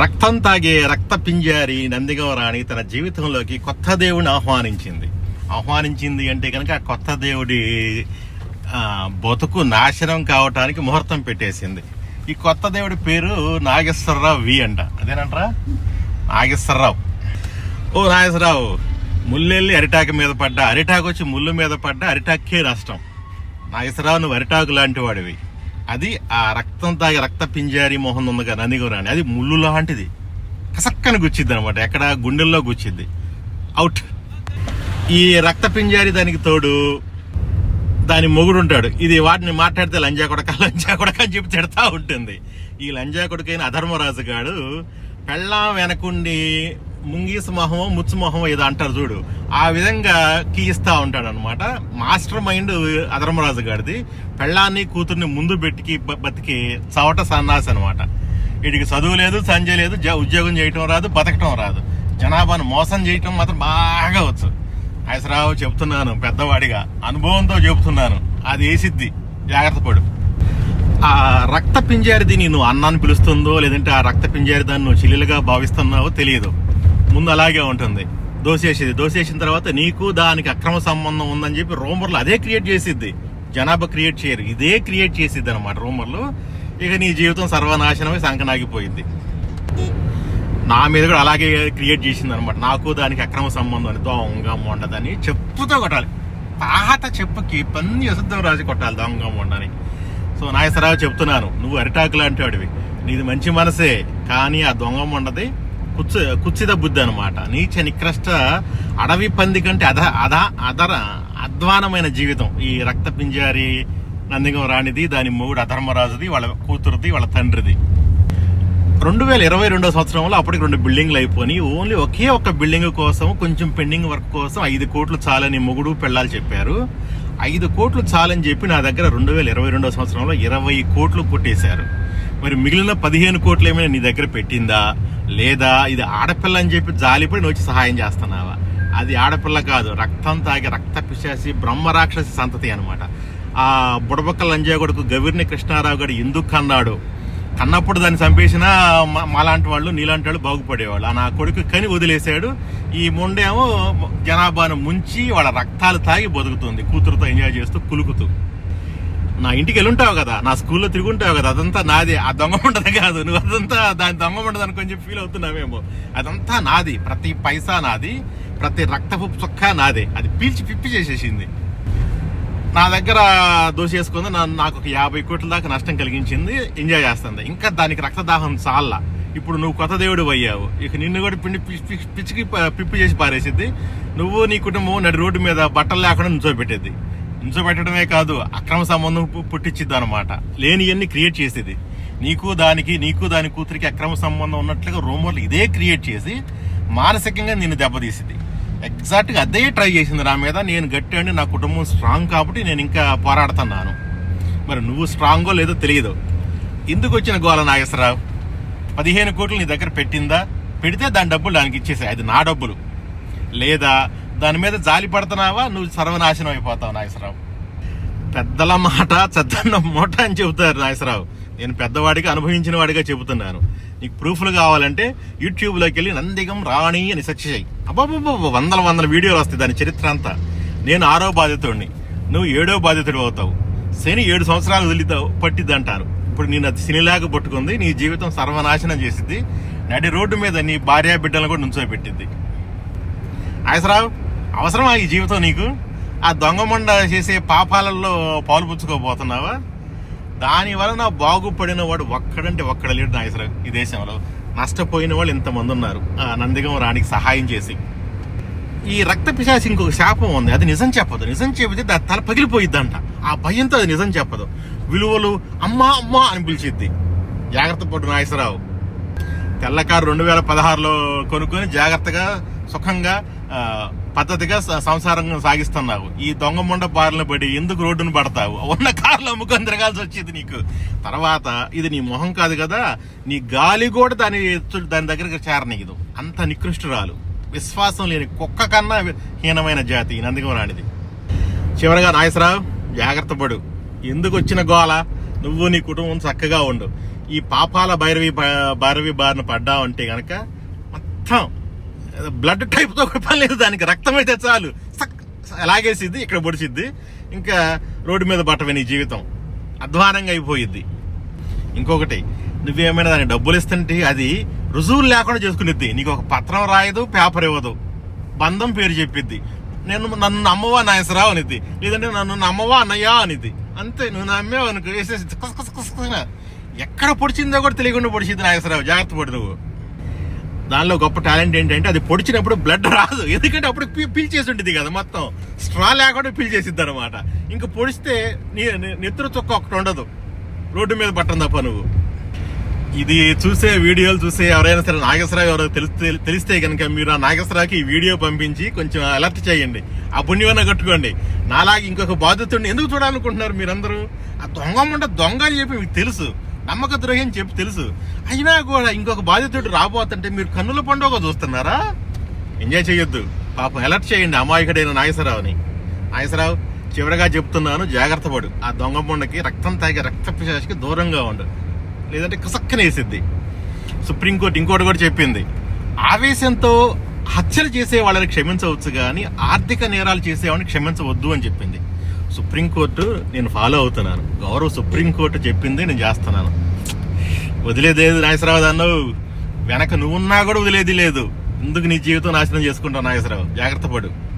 రక్తం తాగే రక్త పింజారి నందిగవరాణి తన జీవితంలోకి కొత్త దేవుడిని ఆహ్వానించింది. ఆహ్వానించింది అంటే కనుక ఆ కొత్త దేవుడి బతుకు నాశనం కావటానికి ముహూర్తం పెట్టేసింది. ఈ కొత్త దేవుడి పేరు నాగేశ్వరరావు వి అంట. అదేనంటరా? నాగేశ్వరరావు. ఓ నాగేశ్వరరావు ముల్లెళ్ళి అరిటాకు మీద పడ్డా అరిటాకు వచ్చి ముళ్ళు మీద పడ్డా అరిటాకే నష్టం. నాగేశ్వరరావు నువ్వు అరిటాకు లాంటి వాడివి. అది ఆ రక్తం తాగి రక్త పింజారి మొహం ఉందిగా నందిగోరాని అది ముళ్ళు లాంటిది. కసక్కని గుచ్చిద్ది అనమాట ఎక్కడ గుండెల్లో గుచ్చిద్ది. అవుట్ ఈ రక్త పింజారి దానికి తోడు దాని మొగుడు ఉంటాడు ఇది వాటిని మాట్లాడితే లంజా కొడక లంజా కొడక అని చెప్పి తిడతా ఉంటుంది. ఈ లంజా కొడుకైన అధర్మరాజు గాడు పెళ్ళాం వెనకుండి ముంగీస మొహమో ముచ్చు మొహమో ఏదో అంటారు చూడు. ఆ విధంగా కీయిస్తా ఉంటాడు అనమాట మాస్టర్ మైండ్ అధర్మరాజు గారిది. పెళ్ళాన్ని కూతుర్ని ముందు పెట్టి బతికి చవట సన్నాసి అనమాట వీడికి చదువు లేదు సంజయ్ లేదు జ- ఉద్యోగం చేయటం రాదు బతకటం రాదు. జనాభాను మోసం చేయటం మాత్రం బాగా వచ్చు. ఐసరావు చెప్తున్నాను పెద్దవాడిగా. అనుభవంతో చెబుతున్నాను అది వేసిద్ది జాగ్రత్త పడు. ఆ రక్త పింజారిది నువ్వు అన్నాన్ని పిలుస్తుందో లేదంటే ఆ రక్త పింజారి దాన్ని నువ్వు చెల్లెలుగా భావిస్తున్నావో తెలియదు. ముందు అలాగే ఉంటుంది. దోసేసేది. దోసేసిన తర్వాత నీకు దానికి అక్రమ సంబంధం ఉందని చెప్పి రూమర్లు అదే క్రియేట్ చేసిద్ది. జనాభా క్రియేట్ చేయరు. ఇదే క్రియేట్ చేసిద్ది అనమాట రూమర్లు. ఇక నీ జీవితం సర్వనాశనమై సంకనాగిపోయింది. నా మీద కూడా అలాగే క్రియేట్ చేసింది అనమాట నాకు దానికి అక్రమ సంబంధం అని దొంగ ఉండదని చెప్పుతో కొట్టాలి. పాత చెప్పుకి పన్ని అశుద్ధం రాసి కొట్టాలి దొంగ ఉండని సో నాగేశ్వరరావు చెప్తున్నాను నువ్వు అరిటాకు లాంటి వాడివి నీది మంచి మనసే. కానీ ఆ దొంగ ఉండదు కుచ్చు కుచ్చిద బుద్ధి అనమాట నీచ నికృష్ట అడవి పంది కంటే అధ అధ అధర అధ్వానమైన జీవితం. ఈ రక్త పింజారి నందిగం రాణిది దాని మూడు అధర్మరాజుది వాళ్ళ కూతురుది వాళ్ళ తండ్రిది. రెండు వేల ఇరవై రెండో సంవత్సరంలో అప్పటికి రెండు బిల్డింగ్లు అయిపోయి ఓన్లీ ఒకే ఒక్క బిల్డింగ్ కోసం కొంచెం పెండింగ్ వర్క్ కోసం ఐదు కోట్లు చాలని మొగుడు పెళ్ళాలి చెప్పారు. ఐదు కోట్లు చాలని చెప్పి నా దగ్గర రెండు వేల ఇరవై రెండో సంవత్సరంలో ఇరవై కోట్లు కొట్టేశారు. మరి మిగిలిన పదిహేను కోట్లు ఏమైనా నీ దగ్గర పెట్టిందా? లేదా ఇది ఆడపిల్ల అని చెప్పి జాలిపడి వచ్చి సహాయం చేస్తున్నావా? అది ఆడపిల్ల కాదు రక్తం తాగి రక్త పిశాసి బ్రహ్మరాక్షసి సంతతి అనమాట ఆ బుడబక్క లంజా కొడుకు గవిర్ని కృష్ణారావు గారు ఎందుకు కన్నాడు? కన్నప్పుడు దాన్ని చంపేసినా మాలాంటి వాళ్ళు నీలాంటి వాళ్ళు బాగుపడేవాళ్ళు. ఆ నా కొడుకు కని వదిలేశాడు. ఈ మొండేమో జనాభాను ముంచి వాళ్ళ రక్తాలు తాగి బతుకుతుంది కూతురుతో ఎంజాయ్ చేస్తూ కులుకుతూ. నా ఇంటికి వెళ్ళుంటావు కదా నా స్కూల్లో తిరుగుంటావు కదా అదంతా నాదే. ఆ దొంగ ఉండదు కాదు నువ్వు అదంతా దాని దొంగ ఉండదు అని కొంచెం ఫీల్ అవుతున్నావేమో. అదంతా నాది ప్రతి పైసా నాది ప్రతి రక్తపు చుక్క నాదే. అది పీల్చి పిప్పి చేసేసింది. నా దగ్గర దోసేసుకుంది నా నాకు ఒక యాభై కోట్ల దాకా నష్టం కలిగించింది ఎంజాయ్ చేస్తుంది. ఇంకా దానికి రక్తదాహం చాలా ఇప్పుడు నువ్వు కొత్త దేవుడు అయ్యావు. ఇక నిన్ను కూడా పిండి పిచ్చి- పిచ్చికి పిప్పి చేసి పారేసిద్ది. నువ్వు నీ కుటుంబం నడి రోడ్డు మీద బట్టలు లేకుండా నిల్చోబెట్టేది పెట్టడమే కాదు అక్రమ సంబంధం పుట్టించిద్ది అనమాట లేనివన్నీ క్రియేట్ చేసేది. నీకు దానికి నీకు దాని కూతురికి అక్రమ సంబంధం ఉన్నట్లుగా రూమర్లు ఇదే క్రియేట్ చేసి మానసికంగా నేను దెబ్బతీసింది. ఎగ్జాక్ట్గా అదే ట్రై చేసింది నా మీద. నేను గట్టి నా కుటుంబం స్ట్రాంగ్ కాబట్టి నేను ఇంకా పోరాడుతున్నాను. మరి నువ్వు స్ట్రాంగో లేదో తెలియదు ఎందుకు వచ్చిన గోల నాగేశ్వరరావు? పదిహేను కోట్లు నీ దగ్గర పెట్టిందా? పెడితే దాని డబ్బులు దానికి ఇచ్చేసాయి. అది నా డబ్బులు. లేదా దాని మీద జాలి పడుతున్నావా? నువ్వు సర్వనాశనం అయిపోతావు నాగేశ్వరరావు. పెద్దల మాట చెద్దన్న మూట అని చెబుతారు నాగేశ్వరరావు. నేను పెద్దవాడిగా అనుభవించిన వాడిగా చెబుతున్నాను. నీకు ప్రూఫ్లు కావాలంటే యూట్యూబ్లోకి వెళ్ళి నందిగం రాణి అని సెర్చ్ చేయి. అబ్బాబాబా వందల వందల వీడియోలు వస్తాయి దాని చరిత్ర అంతా. నేను ఆరో బాధితుడిని. నువ్వు ఏడో బాధితుడు అవుతావు. శని ఏడు సంవత్సరాలు వదిలితావు పట్టిద్ది అంటారు. ఇప్పుడు నేను అది శనిలాగా పట్టుకుంది నీ జీవితం సర్వనాశనం చేసింది నడి రోడ్డు మీద నీ భార్య బిడ్డలను కూడా నుంచోబెట్టిద్ది. ఆయసరావు అవసరమా ఈ జీవితం నీకు? ఆ దొంగమండ చేసే పాపాలలో పాలు పుచ్చుకోబోతున్నావా? దాని వలన బాగుపడిన వాడు ఒక్కడంటే ఒక్కడ లేడు నాగేశ్వరరావు ఈ దేశంలో. నష్టపోయిన వాళ్ళు ఇంతమంది ఉన్నారు. ఆ నందిగం రానికి సహాయం చేసి. ఈ రక్త పిశాచి ఇంకొక శాపం ఉంది. అది నిజం చెప్పదు. నిజం చెబితే దాని తల పగిలిపోయిద్దంట. ఆ భయంతో అది నిజం చెప్పదు. విలువలు అమ్మా అమ్మా అని పిలిచిద్ది. జాగ్రత్త పడు నాగేశ్వరరావు తెల్లకారు రెండు వేల పదహారులో కొనుక్కొని జాగ్రత్తగా సుఖంగా పద్ధతిగా సంసారం సాగిస్తున్నావు. ఈ దొంగ ముండ బారిన పడి ఎందుకు రోడ్డును పడతావు? ఉన్న కార్లు అమ్ముకొని తిరగాల్సి వచ్చేది నీకు. తర్వాత ఇది నీ మొహం కాదు కదా నీ గాలి కూడా దాని ఎత్తు- దాని దగ్గరికి చేరనీయదు. అంత నికృష్టురాలు. విశ్వాసం లేని కుక్క కన్నా హీనమైన జాతి ఈ నందిగం రానిది చివరగా నాయసరావు జాగ్రత్త పడు. ఎందుకు వచ్చిన గోల? నువ్వు నీ కుటుంబం చక్కగా ఉండు. ఈ పాపాల భైరవి భైరవి బారిన పడ్డావంటే కనుక మొత్తం బ్లడ్ టైప్తో పని లేదు దానికి. రక్తం అయితే చాలు. సక్ లాగేసిద్ది ఇక్కడ పొడిచిద్ది. ఇంకా రోడ్డు మీద పట్టవే నీ జీవితం. అధ్వానంగా అయిపోయిద్ది. ఇంకొకటి నువ్వేమైనా దానికి డబ్బులు ఇస్తుంటే అది రుజువులు లేకుండా చేసుకునిద్ది. నీకు ఒక పత్రం రాయదు పేపర్ ఇవ్వదు. బంధం పేరు చెప్పిద్ది. నేను నన్ను నమ్మవా నాయసరావు అనిద్ది. లేదంటే నన్ను నమ్మవా అన్నయ్యా అనిద్ది. అంతే నువ్వు నమ్మేవా అనుకో వేసేసి ఎక్కడ పొడిచిందో కూడా తెలియకుండా పొడిచింది నాగేశ్వరరావు జాగ్రత్త పడు నువ్వు. దానిలో గొప్ప టాలెంట్ ఏంటంటే అది పొడిచినప్పుడు బ్లడ్ రాదు. ఎందుకంటే అప్పుడు పీ- పీల్చేసి ఉంటుంది కదా మొత్తం. స్ట్రా లేకుండా పీల్చేసిద్ది అనమాట ఇంక పొడిస్తే నీ నెత్తురు చుక్క ఒకటి ఉండదు. రోడ్డు మీద పట్టం తప్ప నువ్వు. ఇది చూసే వీడియోలు చూసే ఎవరైనా సరే నాగేశ్వరరావు ఎవరో తెలిస్తే తెలిస్తే కనుక మీరు ఆ నాగేశ్వరరావుకి ఈ వీడియో పంపించి కొంచెం అలర్ట్ చేయండి. ఆ పుణ్యమన్న కట్టుకోండి. నాలాగే ఇంకొక బాధితుడిని ఎందుకు చూడాలనుకుంటున్నారు మీరందరూ? ఆ దొంగ ఉంటే దొంగ అని చెప్పి మీకు తెలుసు. నమ్మక ద్రోహి అని చెప్పి తెలుసు. అయినా కూడా ఇంకొక బాధితుడు రాబోతుంటే మీరు కన్నుల పండుగ చూస్తున్నారా? ఎంజాయ్ చేయొద్దు. పాపం అలర్ట్ చేయండి అమాయకుడైన నాగేశ్వరరావుని. నాగేశ్వరరావు చివరిగా చెప్తున్నాను జాగ్రత్త పడు. ఆ దొంగ పొండకి రక్తం తాగే రక్త పిశాచికి దూరంగా ఉండు. లేదంటే కసక్కనేసిద్ది సుప్రీంకోర్టు ఇంకోటి కూడా చెప్పింది. ఆవేశంతో హత్యలు చేసే వాళ్ళని క్షమించవచ్చు కానీ ఆర్థిక నేరాలు చేసే వాళ్ళని క్షమించవద్దు అని చెప్పింది. సుప్రీంకోర్టు నేను ఫాలో అవుతున్నాను. గౌరవ సుప్రీంకోర్టు చెప్పింది నేను చేస్తున్నాను. వదిలేదేది నాగేశ్వరరావు అన్నావు. వెనక నువ్వున్నా కూడా వదిలేది లేదు. ఎందుకు నీ జీవితం నాశనం చేసుకుంటావు నాగేశ్వరరావు? జాగ్రత్త పడు.